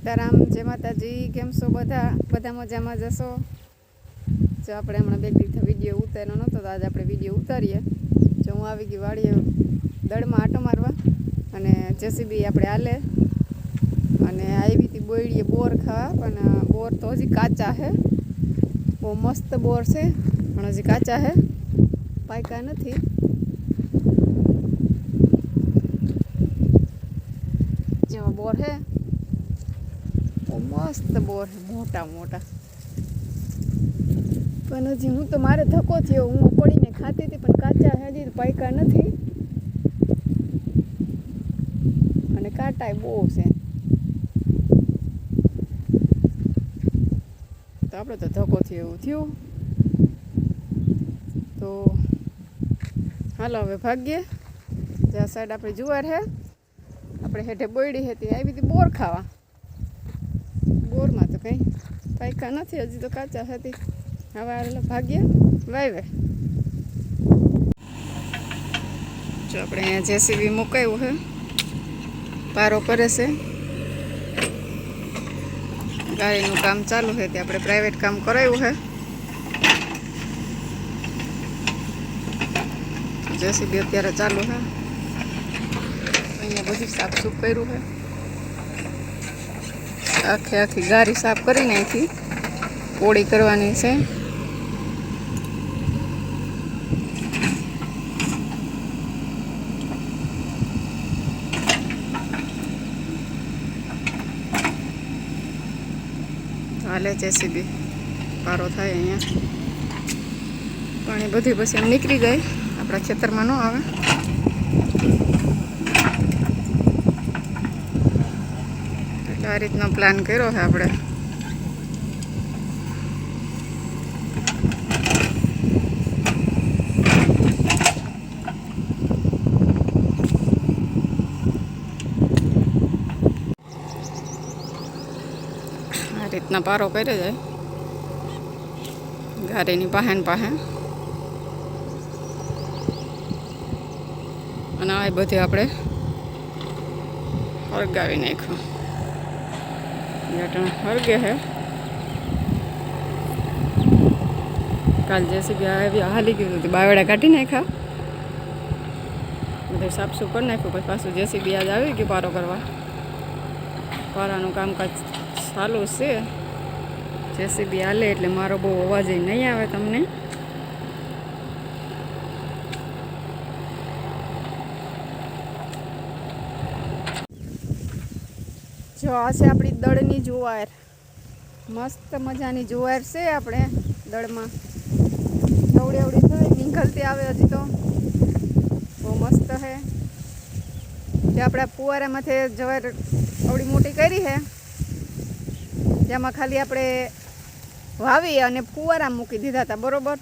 સીતારામ, જય માતાજી, કેમ છો બધા? બધા મજામાં જશો જો આપણે હમણાં બે દિવસ વીડિયો ઉતાર્યો નહોતો તો આજે આપણે વીડિયો ઉતારીએ. જો હું આવી ગઈ વાળીએ દળમાં આટો મારવા, અને જેસીબી આપણે હાલે. અને આવી હતી બોયડીએ બોર ખાવા, પણ બોર તો હજી કાચા છે બહુ મસ્ત બોર છે, પણ હજી કાચા છે પાયકા નથી. જેમાં બોર છે મસ્ત બોર મોટા મોટા. પણ હજી હું તો મારે ધક્કો થયો, હું પડીને ખાતી હતી, પણ કાચા હજી પાયકા નથી. અને કાંટા બહુ છે. તો આપણે તો ધક્કો થયો, એવું થયું. તો હાલો, હવે ભાગ્યે જ્યાં સાઈડ આપણે જુવાર હે. આપણે હેઠે બોયડી હતી, આવી હતી બોર ખાવા. બોરમાં તો કંઈ પાયકા નથી, હજી તો કાચા હતી. હવે ભાગ્યા વાવે જો આપણે અહીંયા જેસીબી મુકાયું છે. પારો કરે છે. ગાડીનું કામ ચાલુ છે તે આપણે પ્રાઇવેટ કામ કરાવ્યું છે. જેસીબી અત્યારે ચાલુ છે. અહીંયા બધું સાફ સૂફ કર્યું છે. આખી આખી ગારી સાફ કરીને અહીંથી પોળી કરવાની છે. હાલે જેસીબી. પારો થાય અહીંયા. પણ એ બધી પછી એમ નીકળી ગઈ. આપણા ખેતરમાં ન આવે. આ રીતનો પ્લાન કર્યો છે આપણે. આ રીતના પારો કર્યો જાય ગાડીની પાસે ને પાસે. અને આ બધી આપણે હળગાવી નાખ્યું. ઘટણ હળગે હે કાલ જેસીબી આવી હાલી ગયું હતું બાવડા કાઢી નાખ્યા બધું સાફસૂફ કરી નાખ્યું પછી પાછું જેસીબી આજ આવી ગયું પારો કરવા પારાનું કામકાજ ચાલુ છે જેસીબી હાલે એટલે મારો બહુ અવાજ ય નહીં આવે તમને જો આ છે આપણી દળની જુવાર. મસ્ત મજાની જુવાર છે આપણે દળમાં. અવડી અવડી થઈ નીકળતી આવે હજી તો. બહુ મસ્ત છે જે આપણે ફુવારામાંથી જવાર અવડી મોટી કરી છે જેમાં ખાલી આપણે વાવી અને ફુવારા મૂકી દીધા હતા, બરોબર?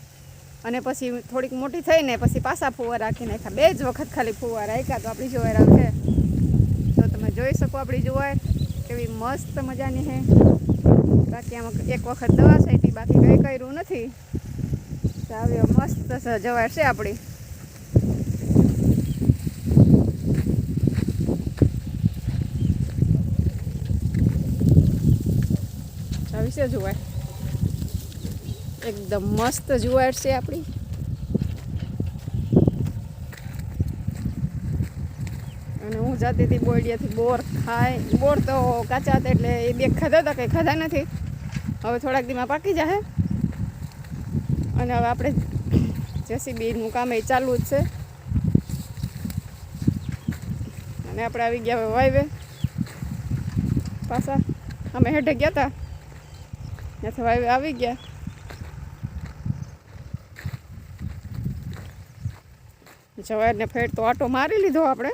અને પછી થોડીક મોટી થઈને પછી પાછા ફુવારા રાખી નાખ્યા. બે જ વખત ખાલી ફુવારા રાખ્યા તો આપણી જુવાર આવે. તો તમે જોઈ શકો આપણી જુવાર. કેવી મસ્ત મજાની હે. બાકી આમાં એક વખત દવા છાંટી, બાકી કંઈ કર્યું નથી. આવ્યો મસ્ત જવાર છે આપણી. આવી છે જુવાર એકદમ મસ્ત જુવાર છે આપણી અને હું જતી હતી બોયડિયાથી બોર ખાય બોર તો કાચા હતા એટલે એ બે ખાધા હતા, કંઈ ખાધા નથી. હવે થોડાક દીમાં પાકી જશે અને હવે આપણે જેસીબીનું કામ એ ચાલુ જ છે. અને આપણે આવી ગયા હવે વાઈવે પાછા અમે હેઠે ગયા હતા ત્યાંથી વાઈવે આવી ગયા. જવારને ફેર તો આટો મારી લીધો આપણે.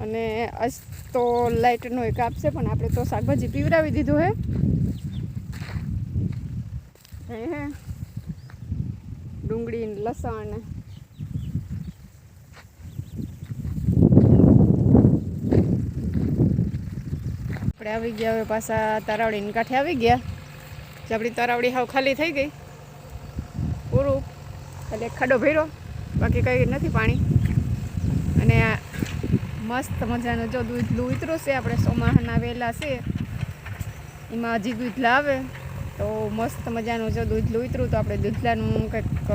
અને આજ તો લાઇટનો એક આપશે પણ આપણે તો શાકભાજી પીવડાવી દીધું હે. હે ડુંગળી લસણ આપણે આવી ગયા હવે પાછા તારાવડીની કાંઠે આવી ગયા. જે આપણી તરાવડી હાવ ખાલી થઈ ગઈ. પૂરું. એટલે ખાડો ભર્યો. બાકી કંઈ નથી પાણી. અને મસ્ત મજાનું. જો દૂધ ઉતરું છે, આપણે સોમાહાના વેલા છે, એમાં હજી દૂધ લાવે. તો મસ્ત મજાનું જો દૂધ ઉતરું તો આપણે દૂધલાનું કંઈક,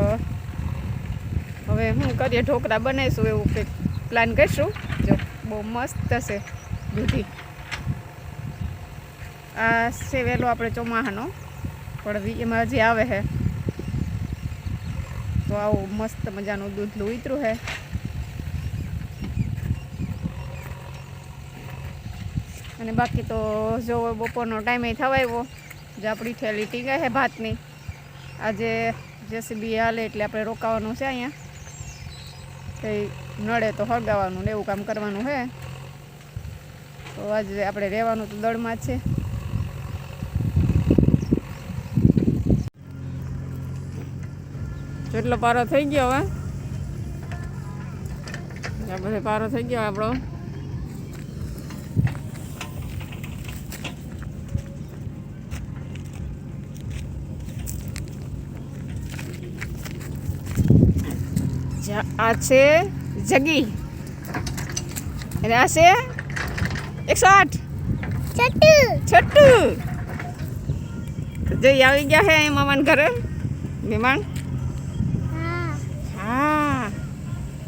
હવે હું કરીએ, ઢોકળા બનાવીશું, એવું કંઈક પ્લાન કરીશું. જો, બહુ મસ્ત છે દૂધી. આ છે વહેલો આપણે ચોમાહાનો, પણ એમાં હજી આવે છે તો આવું મસ્ત મજાનું દૂધ ઉતરું છે અને બાકી તો જો બપોરનો ટાઈમે થવા આવ્યો, જે આપણી થેલી ટીંગાય છે ભાતની. આજે જેસીબી હાલે એટલે આપણે રોકાવાનું છે અહીંયા. કંઈ નડે તો હળગાવાનું ને એવું કામ કરવાનું છે. તો આજે આપણે રહેવાનું તો દળમાં છે. જેટલો પારો થઈ ગયો હવે. બધે પારો થઈ ગયો આપણો. આ છે જગી. અને આ છે એકસો આઠ. છટ્ટુ જઈ આવી ગયા હે મામાન ઘરે. મહેમાન. હા. હા.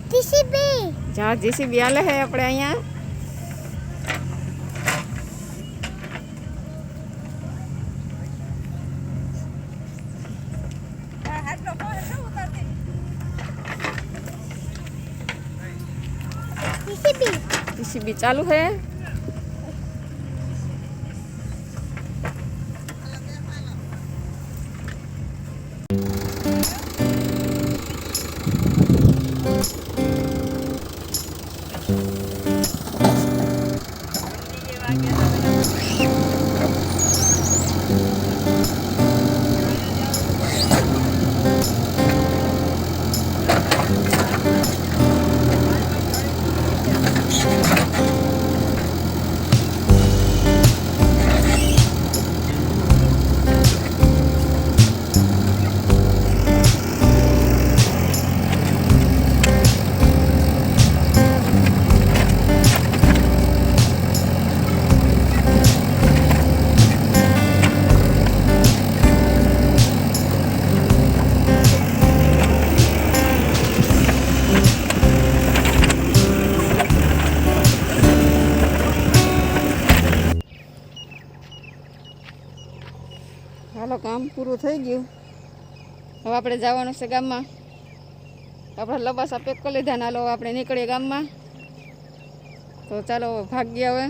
ટીસીબી જા જેસીબી આલે હે આપણે અહીંયા. જેસીબી ચાલુ છે કામ પૂરું થઈ ગયું. હવે આપણે જવાનું છે ગામમાં. આપણે લબાસા પેક કરી લીધા ના લો આપણે નીકળીએ ગામમાં. તો ચાલો ભાગ્ય હવે.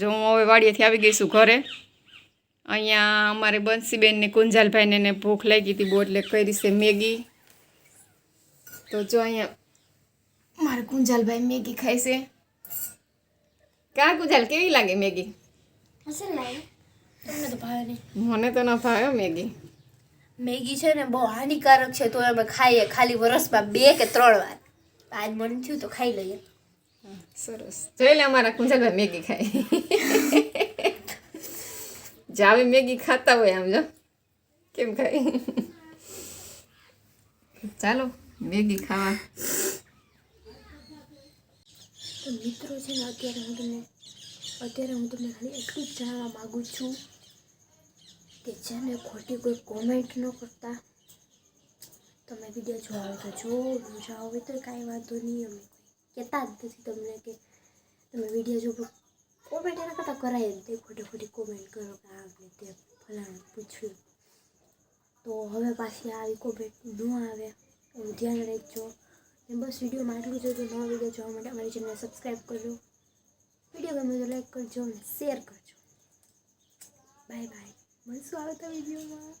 જો હું હવે વાડીએથી આવી ગઈ છું ઘરે. અહીંયા અમારે બંસીબેનને, કુંજાલભાઈને એને ભૂખ લાગી હતી બહુ એટલે કરી છે મેગી. તો જો અહીંયા મારે કુંજાલભાઈ મેગી ખાય છે. કા કુંજાલ, કેવી લાગે મેગી? તમને તો ભાવે નહીં. મને તો ન ભાવે મેગી. મેગી છે ને બહુ હાનિકારક છે તો અમે ખાઈએ ખાલી વરસમાં બે કે ત્રણ વાર. આજ મન થયું તો ખાઈ લઈએ. સરસ. જોઈ લે અમારા કુંજલભાઈ મેગી ખાય. જાવે મેગી ખાતા હોય આમ જો. કેમ ખાય? ચાલો મેગી ખાવા. તો મિત્રો છે ને અત્યારે હું તમને અત્યારે હું તમને ખાલી એટલું જ જણાવવા માગું છું કે જેને ખોટી કોઈ કોમેન્ટ ન કરતા. તમે વીડિયો જોવા તો જો ન જાઓ હોય તો કાંઈ વાંધો નહીં. અમે કહેતા જ નથી તમને કે તમે વીડિયો જો કોમેન્ટ એના કરતાં કરાય તે ખોટી ખોટી કોમેન્ટ કરો કે આમ તે ફલાણું પૂછ્યું. તો હવે પાછી આવી કોમેન્ટ ન આવે. એનું ધ્યાન રાખજો. ને બસ વિડીયોમાં આટલું જોજો નવા વીડિયો જોવા માટે અમારી ચેનલ સબસ્ક્રાઈબ કરજો. વીડિયો ગમે તો લાઈક કરજો અને શેર કરજો. Bye bye Mas suave também de uma.